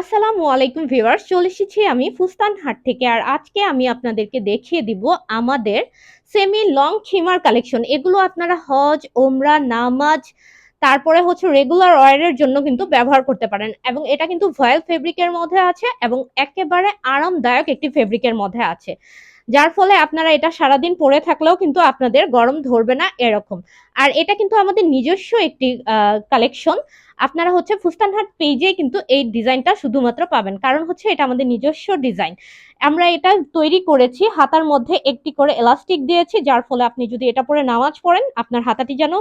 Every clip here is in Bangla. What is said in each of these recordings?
আসসালামু আলাইকুম ভিউয়ার্স, চলে এসেছি আমি ফুস্তান হাট থেকে আর আজকে আমি আপনাদেরকে দেখিয়ে দিব আমাদের সেমি লং খিমার কালেকশন এগুলো আপনারা হজ ওমরা নামাজ, তারপরে হচ্ছে রেগুলার ওয়ারের জন্য কিন্তু ব্যবহার করতে পারেন এবং এটা কিন্তু ভয়েল ফেব্রিকের মধ্যে আছে এবং একেবারে আরামদায়ক একটি ফেব্রিকের মধ্যে আছে। যার ফলে আপনারা এটা সারাদিন পরে থাকলেও কিন্তু আপনাদের গরম ধরবে না এরকম। আর এটা কিন্তু আমাদের নিজস্ব একটি কালেকশন আপনারা হচ্ছে ফুস্তানহাট পেজে কিন্তু এই ডিজাইনটা শুধুমাত্র পাবেন। কারণ হচ্ছে এটা আমাদের নিজস্ব ডিজাইন আমরা এটা তৈরি করেছি, হাতার মধ্যে একটি করে এলাস্টিক দিয়েছি, যার ফলে আপনি যদি এটা পরে নামাজ পড়েন, আপনার হাতাটি যেন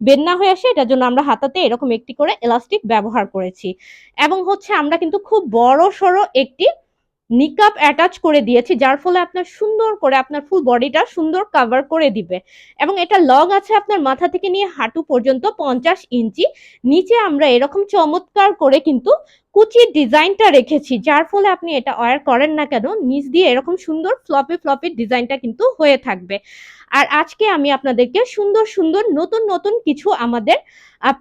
বের না হয়ে আসে, এটার জন্য আমরা হাতাতে এরকম একটি করে এলাস্টিক ব্যবহার করেছি। এবং হচ্ছে আমরা কিন্তু খুব বড় সড়ো একটি নিকাপ অ্যাটাচ করে দিয়েছি, যার ফলে আপনার সুন্দর করে আপনার ফুল বডিটা সুন্দর কাভার করে দিবে। এবং এটা লং আছে আপনার মাথা থেকে নিয়ে হাঁটু পর্যন্ত পঞ্চাশ ইঞ্চি। নিচে আমরা এরকম চমৎকার করে কিন্তু কুচির ডিজাইনটা রেখেছি, যার ফলে আপনি এটা ওয়ার করেন না কেন, নিচ দিয়ে এরকম সুন্দর ফ্লপে ফ্লপি ডিজাইনটা কিন্তু হয়ে থাকবে। আর আজকে আমি আপনাদেরকে সুন্দর সুন্দর, নতুন নতুন কিছু আমাদের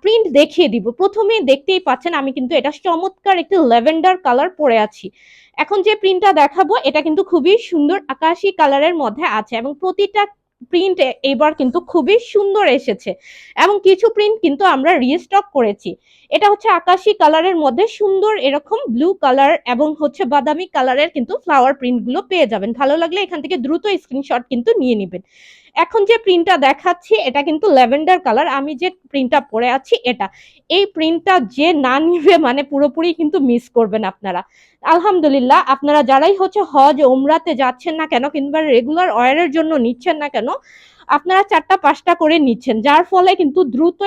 প্রিন্ট দেখিয়ে দিব। প্রথমে দেখতেই পাচ্ছেন আমি কিন্তু এটা চমৎকার একটি ল্যাভেন্ডার কালার পরে আছি। এখন যে প্রিন্টটা দেখাবো, এটা কিন্তু খুবই সুন্দর আকাশি কালারের মধ্যে আছে এবং প্রতিটা প্রিন্ট এবার কিন্তু খুবই সুন্দর এসেছে। এবং কিছু প্রিন্ট কিন্তু আমরা রিস্টক করেছি। এটা হচ্ছে আকাশি কালারের মধ্যে সুন্দর এরকম ব্লু কালার এবং হচ্ছে বাদামি কালারের কিন্তু ফ্লাওয়ার প্রিন্টগুলো পেয়ে যাবেন। ভালো লাগলে এখান থেকে দ্রুত স্ক্রিনশট কিন্তু নিয়ে নেবেন। এখন যে প্রিন্টটা দেখাচ্ছি, এটা কিন্তু ল্যাভেন্ডার কালার আমি যে প্রিন্টটা পরে আছি এটা। এই প্রিন্টটা যে না নিবে মানে পুরোপুরি কিন্তু মিস করবেন আপনারা। আলহামদুলিল্লাহ, আপনারা যারাই হচ্ছে হজ ওমরাতে যাচ্ছেন না কেন, কিংবা রেগুলার অয়ারের জন্য নিচ্ছেন না কেন, আপনারা চারটা পাঁচটা করে নিচ্ছেন, যার ফলে কিন্তু দ্রুত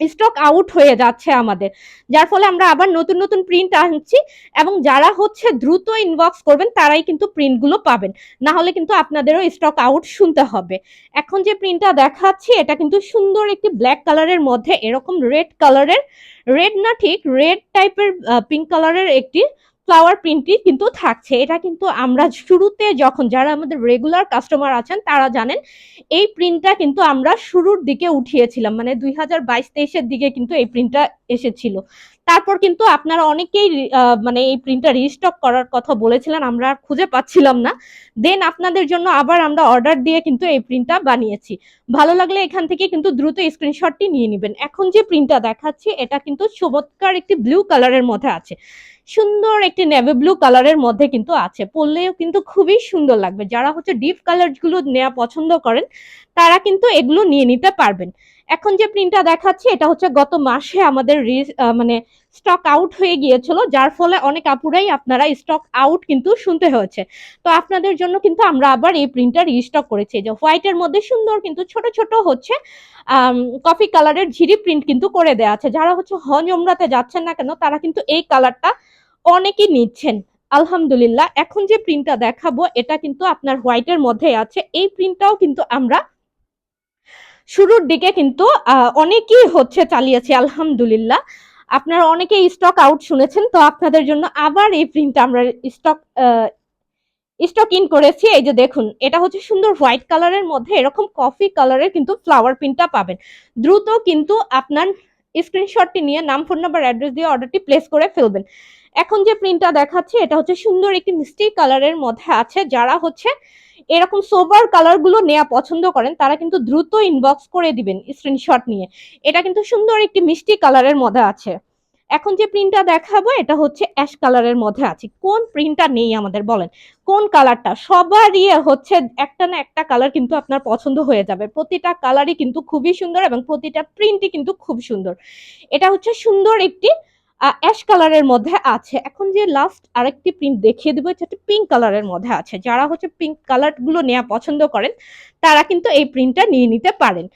স্টক আউট হয়ে যাচ্ছে আমাদের। যার ফলে আমরা আবার নতুন নতুন প্রিন্ট আনছি এবং যারা হচ্ছে দ্রুত ইনবক্স করবেন, তারাই কিন্তু প্রিন্টগুলো পাবেন। না হলে কিন্তু আপনাদেরও স্টক আউট শুনতে হবে। এখন যে প্রিন্টটা দেখাচ্ছি, এটা কিন্তু সুন্দর একটি ব্ল্যাক কালারের মধ্যে, এরকম রেড কালারের রেড না ঠিক রেড টাইপের পিঙ্ক কালারের একটি ফ্লাওয়ার প্রিন্টই কিন্তু থাকছে। এটা কিন্তু আমরা শুরুতে যখন যারা আমাদের রেগুলার কাস্টমার আছেন, তারা জানেন, এই প্রিন্টটা কিন্তু আমরা শুরুর দিকে উঠিয়েছিলাম। মানে দুই হাজার বাইশ তেইশের দিকে কিন্তু এই প্রিন্টটা এসেছিল। তারপর কিন্তু আপনারা অনেকেই মানে এই প্রিন্টটা রিস্টক করার কথা বলেছিলেন, আমরা আর খুঁজে পাচ্ছিলাম না। দেন আপনাদের জন্য আবার আমরা অর্ডার দিয়ে কিন্তু এই প্রিন্টটা বানিয়েছি। ভালো লাগলে এখান থেকে কিন্তু দ্রুত স্ক্রিনশটটি নিয়ে নেবেন। এখন যে প্রিন্টটা দেখাচ্ছি, এটা কিন্তু চমৎকার একটি ব্লু কালারের মধ্যে আছে। সুন্দর একটি নেভি ব্লু কালারের মধ্যে কিন্তু আছে। পরলেও কিন্তু খুবই সুন্দর লাগবে। যারা হচ্ছে ডিপ কালারগুলো নেওয়া পছন্দ করেন, তারা কিন্তু এগুলো নিয়ে নিতে পারবেন। এখন যে প্রিন্টটা দেখাচ্ছি, এটা হচ্ছে গত মাসে আমাদের মানে স্টক আউট হয়ে গিয়েছিল। যার ফলে অনেক আপুরাই আপনারা স্টক আউট কিন্তু শুনতে হয়েছে। তো আপনাদের জন্য কিন্তু আমরা আবার এই প্রিন্টটা রিস্টক করেছি। যে হোয়াইটের মধ্যে সুন্দর কিন্তু ছোট ছোট হচ্ছে কফি কালারের ঝিরি প্রিন্ট কিন্তু করে দেওয়া আছে। যারা হচ্ছে হজমরাতে যাচ্ছেন না কেন, তারা কিন্তু এই কালারটা অনেকেই নিচ্ছেন। আলহামদুলিল্লাহ, এখন যে প্রিন্টটা দেখাবো, এটা কিন্তু আপনার হোয়াইটের মধ্যে আছে। এই প্রিন্টটাও কিন্তু আমরা শুরুর দিকে কিন্তু অনেকেই হচ্ছে চালিয়েছি, আলহামদুলিল্লাহ। আপনারা অনেকে স্টক আউট শুনেছেন, তো আপনাদের জন্য আবার এই প্রিন্টটা আমরা স্টক স্টক ইন করেছি। এই যে দেখুন, এটা হচ্ছে সুন্দর হোয়াইট কালারের মধ্যে, এরকম কফি কালারের কিন্তু ফ্লাওয়ার প্রিন্টটা পাবেন। দ্রুত কিন্তু আপনার স্ক্রিনশটটি নিয়ে নাম ফোন নাম্বার অ্যাড্রেস দিয়ে অর্ডারটি প্লেস করে ফেলবেন। এখন যে প্রিন্টটা দেখাচ্ছে, এটা হচ্ছে সুন্দর একটি মিষ্টি কালারের মধ্যে আছে। যারা হচ্ছে এরকম সোবার কালারগুলো নেওয়া পছন্দ করেন, তারা কিন্তু দ্রুত ইনবক্স করে দিবেন স্ক্রিনশট নিয়ে। এটা কিন্তু সুন্দর একটি মিষ্টি কালারের মধ্যে আছে। এখন যে প্রিন্টটা দেখাবো, এটা হচ্ছে অ্যাশ কালারের মধ্যে আছে। কোন প্রিন্টটা নেই আমাদের, বলেন? কোন কালারটা সবারই হচ্ছে একটা না একটা কালার কিন্তু আপনার পছন্দ হয়ে যাবে। প্রতিটা কালারই কিন্তু খুবই সুন্দর এবং প্রতিটা প্রিন্টই কিন্তু খুব সুন্দর। এটা হচ্ছে সুন্দর একটি অ্যাশ কালারের মধ্যে আছে। এখন যে লাস্ট আরেকটি প্রিন্ট দেখিয়ে দেবো, এটা পিঙ্ক কালারের মধ্যে আছে। যারা হচ্ছে পিঙ্ক কালারগুলো নেওয়া পছন্দ করেন, তারা কিন্তু এই প্রিন্টটা নিয়ে নিতে পারেন।